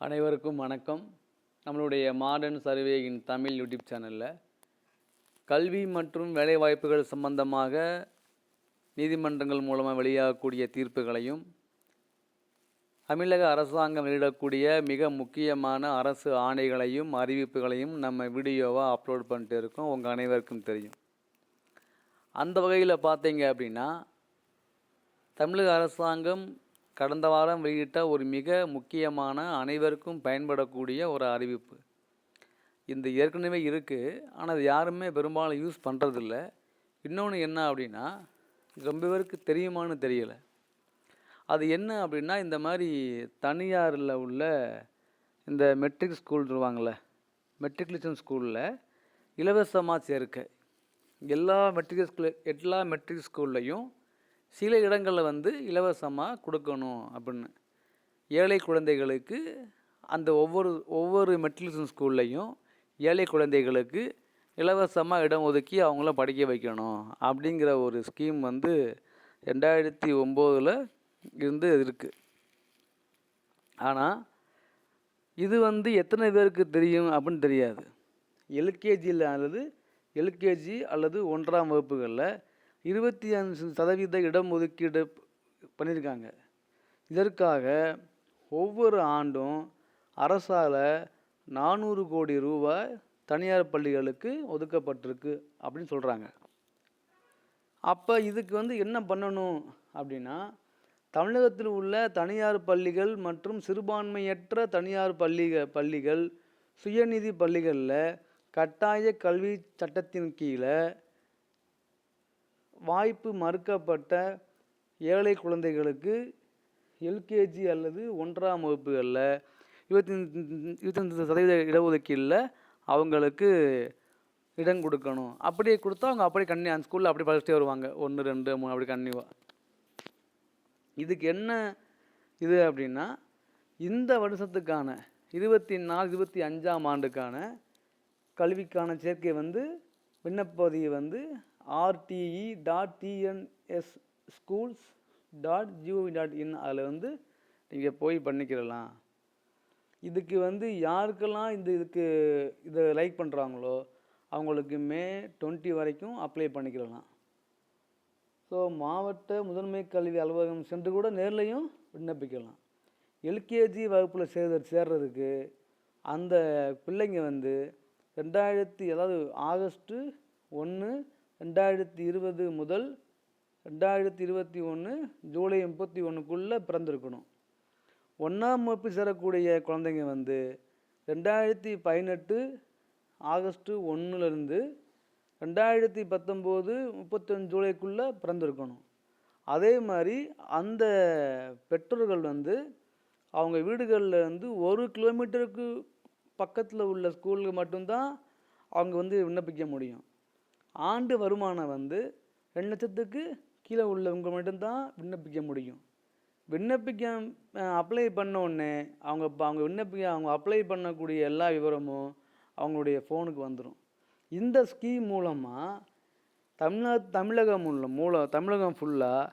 அனைவருக்கும் வணக்கம். நம்மளுடைய மாடர்ன் சர்வேயின் தமிழ் யூடியூப் சேனலில் கல்வி மற்றும் வேலைவாய்ப்புகள் சம்பந்தமாக நீதிமன்றங்கள் மூலமாக வெளியாகக்கூடிய தீர்ப்புகளையும் தமிழக அரசாங்கம் வெளியிடக்கூடிய மிக முக்கியமான அரசு ஆணைகளையும் அறிவிப்புகளையும் நம்ம வீடியோவாக அப்லோட் பண்ணிட்டு இருக்கோம். உங்கள் அனைவருக்கும் தெரியும். அந்த வகையில் பார்த்தீங்க அப்படின்னா தமிழக அரசாங்கம் கடந்த வாரம் வெளியிட்ட ஒரு மிக முக்கியமான அனைவருக்கும் பயன்படக்கூடிய ஒரு அறிவிப்பு. இந்த ஏற்கனவே இருக்குது ஆனால் அது யாருமே பெரும்பாலும் யூஸ் பண்ணுறதில்ல இன்னொன்று என்ன அப்படின்னா ரொம்ப பேருக்கு தெரியுமான்னு தெரியலை. அது என்ன அப்படின்னா இந்த மாதிரி தனியாரில் உள்ள இந்த மெட்ரிக் ஸ்கூல் சொல்லுவாங்கள்ல மெட்ரிகுலேஷன் ஸ்கூலில் இலவசமாக சேர்க்கை. எல்லா மெட்ரிக் ஸ்கூல் எல்லா மெட்ரிக் ஸ்கூல்லையும் சில இடங்களில் வந்து இலவசமாக கொடுக்கணும் அப்படின்னு. ஏழை குழந்தைகளுக்கு அந்த ஒவ்வொரு ஒவ்வொரு மெட்ரிகுலேஷன் ஸ்கூல்லையும் ஏழை குழந்தைகளுக்கு இலவசமாக இடம் ஒதுக்கி அவங்கள படிக்க வைக்கணும் அப்படிங்கிற ஒரு ஸ்கீம் வந்து ரெண்டாயிரத்தி ஒம்போதில் இருந்து இருக்குது ஆனால் இது வந்து எத்தனை பேருக்கு தெரியும் அப்படின்னு தெரியாது. எல்கேஜியில் அல்லது எல்கேஜி அல்லது ஒன்றாம் வகுப்புகளில் இருபத்தி அஞ்சு சதவீத இடம் ஒதுக்கீடு பண்ணியிருக்காங்க. இதற்காக ஒவ்வொரு ஆண்டும் அரசால் நானூறு கோடி ரூபாய் தனியார் பள்ளிகளுக்கு ஒதுக்கப்பட்டிருக்கு அப்படின்னு சொல்கிறாங்க அப்போ இதுக்கு வந்து என்ன பண்ணணும் அப்படின்னா தமிழகத்தில் உள்ள தனியார் பள்ளிகள் மற்றும் சிறுபான்மையற்ற தனியார் பள்ளிக பள்ளிகள் சுயநிதி பள்ளிகளில் கட்டாய கல்வி சட்டத்தின் கீழே வாய்ப்பு மறுக்கப்பட்ட ஏழை குழந்தைகளுக்கு எல்கேஜி அல்லது ஒன்றாம் வகுப்புகளில் இருபத்தி இருபத்தஞ்சி சதவீத இடஒதுக்கீடில் அவங்களுக்கு இடம் கொடுக்கணும். அப்படியே கொடுத்தா அவங்க அப்படியே கண்ணி அந்த ஸ்கூலில் அப்படியே படிச்சுட்டே வருவாங்க. ஒன்று ரெண்டு மூணு அப்படி கன்னிவா இதுக்கு என்ன இது அப்படின்னா இந்த வருஷத்துக்கான இருபத்தி நாலு இருபத்தி அஞ்சாம் ஆண்டுக்கான கல்விக்கான சேர்க்கை வந்து விண்ணப்பதியை வந்து RTE dot TNS schools dot GOV dot in அதில் வந்து நீங்கள் போய் பண்ணிக்கிறலாம். இதுக்கு வந்து யாருக்கெல்லாம் இந்த இதுக்கு இதை லைக் பண்ணுறாங்களோ அவங்களுக்கு மே டுவெண்ட்டி வரைக்கும் அப்ளை பண்ணிக்கிறலாம். ஸோ மாவட்ட முதன்மை கல்வி அலுவலகம் சென்று கூட நேர்லையும் விண்ணப்பிக்கலாம். எல்கேஜி வகுப்பில் சேர்ந்த சேர்றதுக்கு அந்த பிள்ளைங்க வந்து ரெண்டாயிரத்தி அதாவது ஆகஸ்ட்டு ஒன்று ரெண்டாயிரத்தி இருபது முதல் ரெண்டாயிரத்தி இருபத்தி ஒன்று ஜூலை முப்பத்தி ஒன்றுக்குள்ளே பிறந்திருக்கணும். ஒன்றாம் வகுப்பு சேரக்கூடிய குழந்தைங்க வந்து ரெண்டாயிரத்தி பதினெட்டு ஆகஸ்ட்டு ஒன்றுலேருந்து ரெண்டாயிரத்தி பத்தொம்போது முப்பத்தஞ்சு ஜூலைக்குள்ளே பிறந்திருக்கணும். அதே மாதிரி அந்த பெற்றோர்கள் வந்து அவங்க வீடுகளில் வந்து ஒரு கிலோமீட்டருக்கு பக்கத்தில் உள்ள ஸ்கூலுக்கு மட்டும்தான் அவங்க வந்து விண்ணப்பிக்க முடியும். ஆண்டு வருமானம் வந்து ரெண்டு லட்சத்துக்கு கீழே உள்ளவங்க மட்டும்தான் விண்ணப்பிக்க முடியும். விண்ணப்பிக்க அப்ளை பண்ண உடனே அவங்க இப்போ அவங்க விண்ணப்பிக்க அவங்க அப்ளை பண்ணக்கூடிய எல்லா விவரமும் அவங்களுடைய ஃபோனுக்கு வந்துடும் இந்த ஸ்கீம் மூலமாக தமிழ்நா தமிழகம் உள்ள மூலம் தமிழகம் ஃபுல்லாக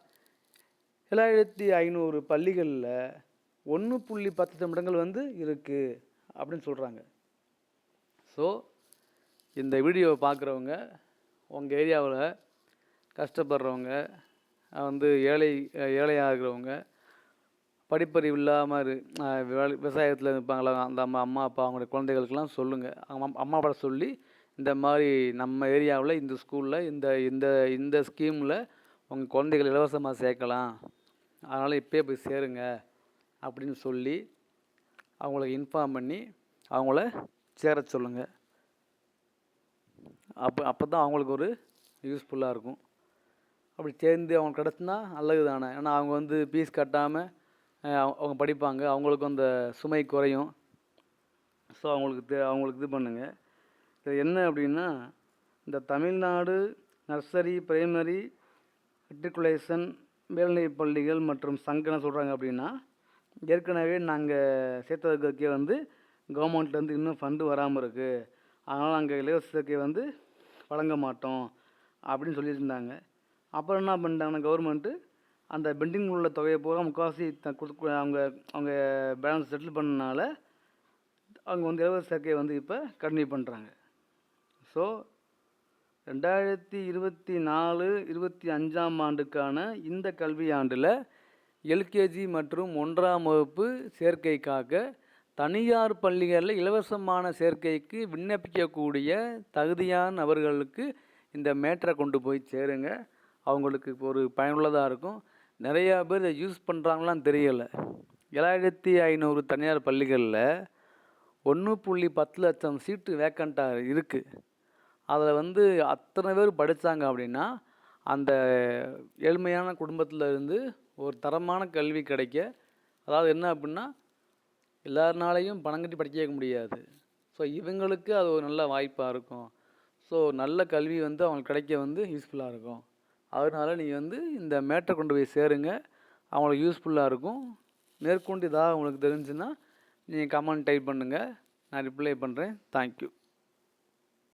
ஏழாயிரத்தி ஐநூறு பள்ளிகளில் ஒன்று புள்ளி பத்து நிமிடங்கள் வந்து இருக்குது அப்படின்னு சொல்கிறாங்க ஸோ இந்த வீடியோவை பார்க்குறவங்க உங்கள் ஏரியாவில் கஷ்டப்படுறவங்க வந்து ஏழை ஏழையாக இருக்கிறவங்க படிப்பறிவு இல்லாமல் இரு வேலை விவசாயத்தில் இருப்பாங்களா அந்த அம்மா அம்மா அப்பா அவங்களுடைய குழந்தைகளுக்கெல்லாம் சொல்லுங்கள் அம்மா அம்மா அப்பா சொல்லி இந்த மாதிரி நம்ம ஏரியாவில் இந்த ஸ்கூலில் இந்த இந்த இந்த ஸ்கீமில் உங்கள் குழந்தைகள் இலவசமாக சேர்க்கலாம். அதனால் இப்போயே போய் சேருங்க அப்படின்னு சொல்லி அவங்களுக்கு இன்ஃபார்ம் பண்ணி அவங்கள சேர சொல்லுங்கள் அப்போ அப்போ தான் அவங்களுக்கு ஒரு யூஸ்ஃபுல்லாக இருக்கும். அப்படி சேர்ந்து அவங்களுக்கு கிடச்சுன்னா நல்லது தானே ஏன்னா அவங்க வந்து ஃபீஸ் கட்டாமல் அவங்க படிப்பாங்க. அவங்களுக்கு அந்த சுமை குறையும். ஸோ அவங்களுக்கு தே அவங்களுக்கு இது பண்ணுங்கள் இது என்ன அப்படின்னா இந்த தமிழ்நாடு நர்சரி பிரைமரி மெட்ரிகுலேஷன் மேல்நிலைப் பள்ளிகள் மற்றும் சங்கம்னு சொல்கிறாங்க அப்படின்னா ஏற்கனவே நாங்கள் சேர்த்ததுக்கே வந்து கவர்மெண்ட்லேருந்து இன்னும் ஃபண்டு வராமல் இருக்குது அதனால் நாங்கள் இலவச சேர்க்கை வந்து வழங்க மாட்டோம் அப்படின்னு சொல்லியிருந்தாங்க அப்புறம் என்ன பண்ணிட்டாங்கன்னா கவர்மெண்ட்டு அந்த பெண்டிங் உள்ள தொகையை பூரா முக்கால்வாசி கொடுத்து அவங்க அவங்க பேலன்ஸ் செட்டில் பண்ணனால அவங்க வந்து இலவச சேர்க்கையை வந்து இப்போ கண்டினியூ பண்ணுறாங்க ஸோ ரெண்டாயிரத்தி இருபத்தி நாலு இருபத்தி அஞ்சாம் ஆண்டுக்கான இந்த கல்வியாண்டில் எல்கேஜி மற்றும் ஒன்றாம் வகுப்பு சேர்க்கைக்காக தனியார் பள்ளிகளில் இலவசமான சேர்க்கைக்கு விண்ணப்பிக்கக்கூடிய தகுதியான நபர்களுக்கு இந்த மேட்டரை கொண்டு போய் சேருங்க. அவங்களுக்கு ஒரு பயனுள்ளதாக இருக்கும். நிறையா பேர் இதை யூஸ் பண்ணுறாங்களான்னு தெரியல. ஏழாயிரத்தி ஐநூறு தனியார் பள்ளிகளில் ஒன்று புள்ளி பத்து லட்சம் சீட்டு வேக்கண்ட்டாக இருக்குது அதில் வந்து அத்தனை பேர் படித்தாங்க அப்படின்னா அந்த ஏழ்மையான குடும்பத்தில் இருந்து ஒரு தரமான கல்வி கிடைக்க அதாவது என்ன அப்படின்னா எல்லாருனாலையும் பணம் கட்டி படிக்க வைக்க முடியாது. ஸோ இவங்களுக்கு அது ஒரு நல்ல வாய்ப்பாக இருக்கும். ஸோ நல்ல கல்வி வந்து அவங்களுக்கு கிடைக்க வந்து யூஸ்ஃபுல்லாக இருக்கும். அதனால நீங்கள் வந்து இந்த மேட்டரை கொண்டு போய் சேருங்க. அவங்களுக்கு யூஸ்ஃபுல்லாக இருக்கும். மேற்கொண்டு இதாக உங்களுக்கு தெரிஞ்சுன்னா நீங்கள் கமெண்ட் டைப் பண்ணுங்கள் நான் ரிப்ளை பண்ணுறேன் தேங்க்யூ